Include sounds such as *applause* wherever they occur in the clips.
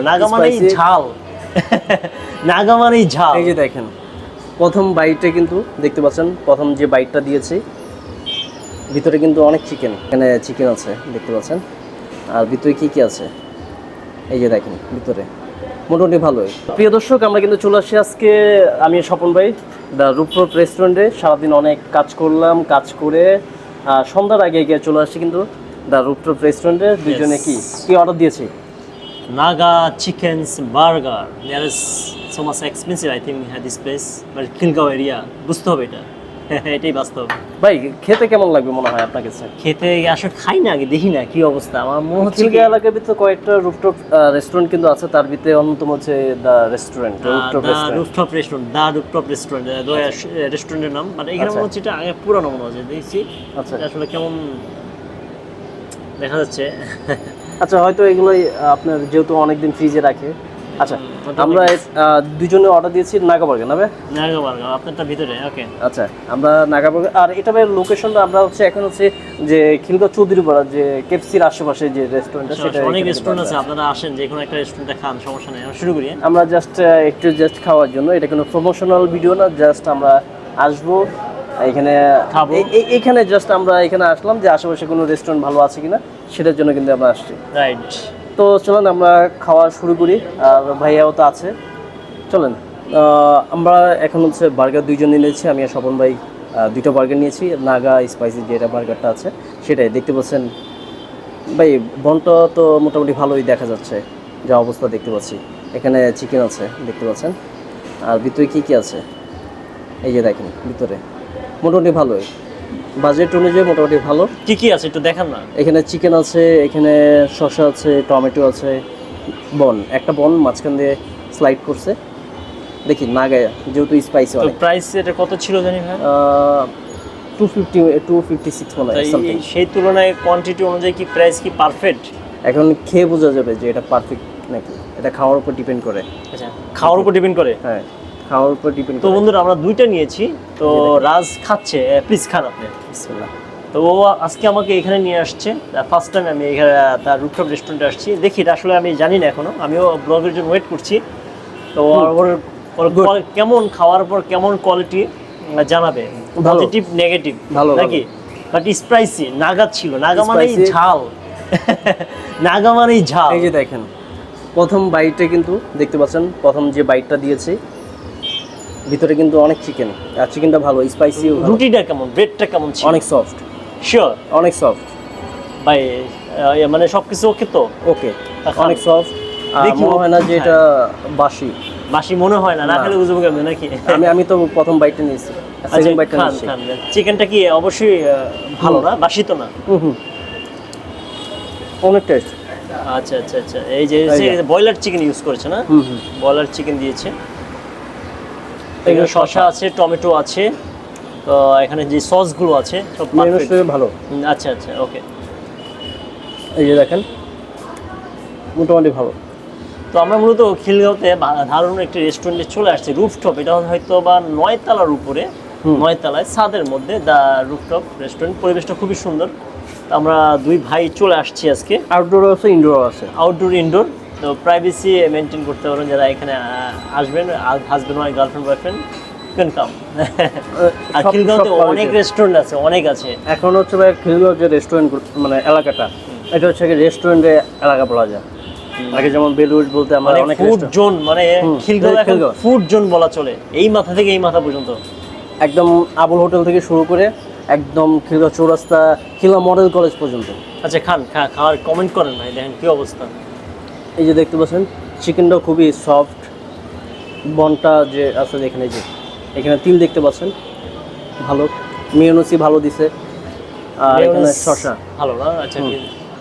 Naga Spicy। ঝাল। *laughs* নাগা মানেই ঝাল। এই যে দেখেন প্রথম বাইটে কিন্তু দেখতে পাচ্ছেন প্রথম যে বাইটটা দিয়েছি ভিতরে কিন্তু অনেক চিকেন এখানে চিকেন আছে দেখতে পাচ্ছেন। আর ভিতরে কি কি আছে? এই যে দেখেন ভিতরে। মোটামুটি ভালোই। প্রিয় দর্শক আমরা কিন্তু চলে আসি আজকে আমি স্বপন ভাই দ্য রূপরোড রেস্টুরেন্টে সারাদিন অনেক কাজ করলাম কাজ করে সন্ধ্যার আগে গিয়ে চলে আসছি কিন্তু দ্য রূপরোড রেস্টুরেন্টে দুজনে কি? কি অর্ডার দিয়েছি? Naga chickens burger there is so much expensive I think হ্যাঁ this place but Khilgaon area বুঝতে হবে এটা। *laughs* এটাই বাস্তব। ভাই খেতে কেমন লাগবে মনে হয় আপনার কাছে? খেতে আসলে খাই না আগে দেখি না কি অবস্থা। আমার মনে হচ্ছে চিলগা এলাকার ভিতরে কয়েকটা রুফটপ রেস্টুরেন্ট কিন্তু আছে। তার ভিতরে অন্যতম হচ্ছে the restaurant rooftop restaurant rooftop restaurant the rooftop restaurant রেস্টুরেন্টের নাম। মানে এখানে আচ্ছা। মনে হচ্ছে এটা আগে পুরানো মনে হচ্ছে। দেখছি। আচ্ছা। আসলে কেমন দেখা যাচ্ছে। *laughs* আচ্ছা হয়তো এগুলোই আপনার যেহেতু অনেকদিন ফ্রিজে রাখে আচ্ছা আমরা দুজনে অর্ডার দিয়েছি নাগা বার্গার না ভাই? আপনারটা ভিতরে ওকে আচ্ছা আমরা নাগা বার্গার আর এটা ভাই লোকেশনটা আমরা হচ্ছে এখন হচ্ছে যে খিলগাঁও চৌধুরীপাড়া যে কেপসির আশেপাশে যে রেস্টুরেন্ট রেস্টুরেন্টটা সেটা অনেক রেস্টুরেন্ট আছে আপনারা আসেন যে কোনো একটা রেস্টুরেন্টে খান সমস্যা নেই শুরু করি হ্যাঁ? আমরা জাস্ট একটু জাস্ট খাওয়ার জন্য এটা কোনো প্রমোশনাল ভিডিও না জাস্ট আমরা আসব এখানে খাব। এখানে জাস্ট আমরা এখানে আসলাম যে আশেপাশে কোনো রেস্টুরেন্ট ভালো আছে কিনা সেটার জন্য কিন্তু আমরা আসছি। রাইট তো চলেন আমরা খাওয়া শুরু করি। আর ভাইয়াও তো আছে। চলেন আমরা এখন হচ্ছে বার্গার দুইজনে নিয়েছি আমি আর স্বপন ভাই দুইটা বার্গার নিয়েছি। নাগা স্পাইসি যেটা বার্গারটা আছে সেটাই। দেখতে পাচ্ছেন ভাই বনটা তো মোটামুটি ভালোই দেখা যাচ্ছে যা অবস্থা দেখতে পাচ্ছি। এখানে চিকেন আছে দেখতে পাচ্ছেন। আর ভিতরে কি কি আছে? এই যে দেখেন ভিতরে। মোটামুটি ভালোই। বাজেট অনুযায়ী মোটামুটি ভালো। কি কি আছে একটু দেখান না। এখানে চিকেন আছে এখানে শসা আছে টমেটো আছে বন। একটা বন মাঝখান দিয়ে স্লাইড করছে। দেখি না গায়ে যেহেতু স্পাইসি অনেক। প্রাইস এটা কত ছিল জানি ভাই? Two fifty two fifty six মনে হয় সেই তুলনায় কোয়ান্টিটি অনুযায়ী কি প্রাইস কি পারফেক্ট এখন খেয়ে বোঝা যাবে যে এটা পারফেক্ট নাকি। এটা খাওয়ার উপর ডিপেন্ড করে। আচ্ছা খাওয়ার উপর ডিপেন্ড করে? হ্যাঁ। খাওয়ার উপর ডিপেন্ড তো বন্ধুরা আমরা দুইটা নিয়েছি। তো রাজ খাচ্ছে প্লিজ খান আপনি। বিসমিল্লাহ। তো ও আজকে আমাকে এখানে নিয়ে আসছে। ফার্স্ট টাইম আমি এখানে তার রুটটপ রেস্টুরেন্টে আসছি। দেখি আসলে আমি জানি না এখনও। আমিও ব্লগের জন্য ওয়েট করছি। তো ওর- কেমন খাওয়ার পর কেমন কোয়ালিটি জানাবে। পজিটিভ নেগেটিভ ভালো, নাকি? বাট স্পাইসি নাগা ছিল। নাগা Spicy। ঝাল। *laughs* নাগা মানেই ঝাল। এই যে দেখেন প্রথম বাইটে কিন্তু দেখতে পাচ্ছেন প্রথম যে বাইটটা দিয়েছি ভিতরে কিন্তু অনেক চিকেন আর চিকেনটা ভালো স্পাইসি রুটিটা কেমন? ব্রেডটা কেমন ছিল? অনেক সফট শিওর অনেক সফট ভাই ইয়ে মানে সবকিছু ওকে তো? ওকে অনেক সফট দেখি। মনে হয় না যে এটা বাসি। বাসি মনে হয় না না। খেলে বুঝব কেমন নাকি? আমি আমি তো প্রথম বাইটটা নিয়েছি। আচ্ছা সেকেন্ড বাইটটা নিয়েছি। চিকেনটা কি অবশ্যই ভালো না? বাসি তো না? হুম হুম। অনেক টেস্ট আচ্ছা আচ্ছা আচ্ছা। এই যে। ব্রয়লার চিকেন ইউজ করেছে না? ব্রয়লার চিকেন দিয়েছে। এখানে শসা আছে টমেটো আছে তো এখানে যে সসগুলো আছে সব ভালো। আচ্ছা আচ্ছা ওকে। এই যে দেখেন মোটামুটি ভালো। তো আমরা মূলত খিলগাঁওতে দারুণ একটি রেস্টুরেন্টে চলে আসছি রুফটপ এটা হয়তো বা নয়তলার উপরে হুম। নয়তলায় ছাদের মধ্যে দ্য রুফটপ রেস্টুরেন্ট পরিবেশটা খুবই সুন্দর। তো আমরা দুই ভাই চলে আসছি আজকে। আউটডোর আছে ইনডোর আছে। আউটডোর ইনডোর তো প্রাইভেসি মেনটেন করতে পারেন যারা এখানে আসবেন husband wife girlfriend boyfriend can come আর *laughs* খিলগাঁওতে অনেক রেস্টুরেন্ট আছে অনেক আছে। এখন হচ্ছে ভাই খিলগাঁও যে রেস্টুরেন্ট মানে এলাকাটা এটা হচ্ছে এলাকা বলা যায়। আগে যেমন বেলুড় বলতে আমরা মানে অনেক ফুড জোন মানে হুম, খিলগাঁও এখন ফুড জোন বলা চলে এই মাথা থেকে এই মাথা পর্যন্ত। একদম আবুল হোটেল থেকে শুরু করে একদম খিলগাঁও চৌরাস্তা খিলগাঁও মডেল কলেজ পর্যন্ত। আচ্ছা খান খাওয়ার কমেন্ট করেন ভাই দেখেন কি অবস্থা। এই যে দেখতে পাচ্ছেন চিকেনটাও খুবই সফট বনটা যে আছে এখানে যে এখানে তিল দেখতে পাচ্ছেন ভালো মিউনুসি ভালো দিছে আর এখানে শসা। ভালো না? আচ্ছা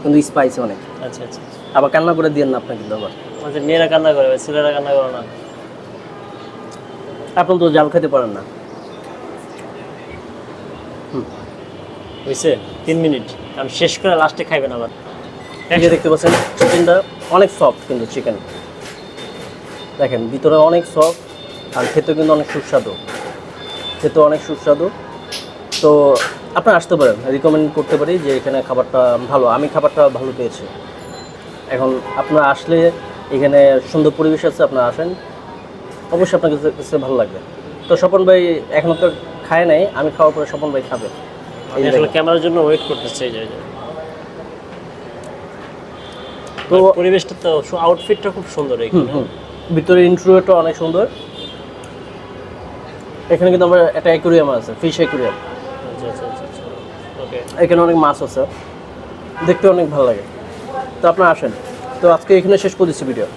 কিন্তু স্পাইসি অনেক। আচ্ছা আচ্ছা। আবার কান্না করে দিয়েন না আপনাকে কিন্তু আবার। আচ্ছা মেয়েরা কান্না করে ছেলেরা কান্না করে না। আপনি তো জাল খেতে পারেন না। হুম বুঝছে তিন মিনিট। কারণ শেষ করে লাস্টে খাইবেন আবার। যে দেখতে পাচ্ছেন চিকেনটা অনেক সফট কিন্তু চিকেন দেখেন ভিতরে অনেক সফট আর খেতে কিন্তু অনেক সুস্বাদু। খেতে অনেক সুস্বাদু। তো আপনি আসতে পারেন রিকমেন্ড করতে পারি যে এখানে খাবারটা ভালো আমি খাবারটা ভালো পেয়েছি। এখন আপনারা আসলে এখানে সুন্দর পরিবেশ আছে আপনারা আসেন। অবশ্যই আপনার কাছে ভালো লাগবে। তো স্বপন ভাই এখনও তো খায় নাই আমি খাওয়ার পরে স্বপন ভাই খাবে। আমি ক্যামেরার জন্য ওয়েট করতেছি যে এই যে। তো পরিবেশটা তো আউটফিটটা খুব সুন্দর এখানে। ভিতরে ইন্ট্রোটা অনেক সুন্দর। এখানে কিন্তু আমার একটা অ্যাকুরিয়াম আছে ফিশ অ্যাকুরিয়াম আচ্ছা আচ্ছা আচ্ছা ওকে এখানে অনেক মাছ আছে। দেখতে অনেক ভালো লাগে। তো আপনারা আসেন। তো আজকে এখানে শেষ করছি ভিডিও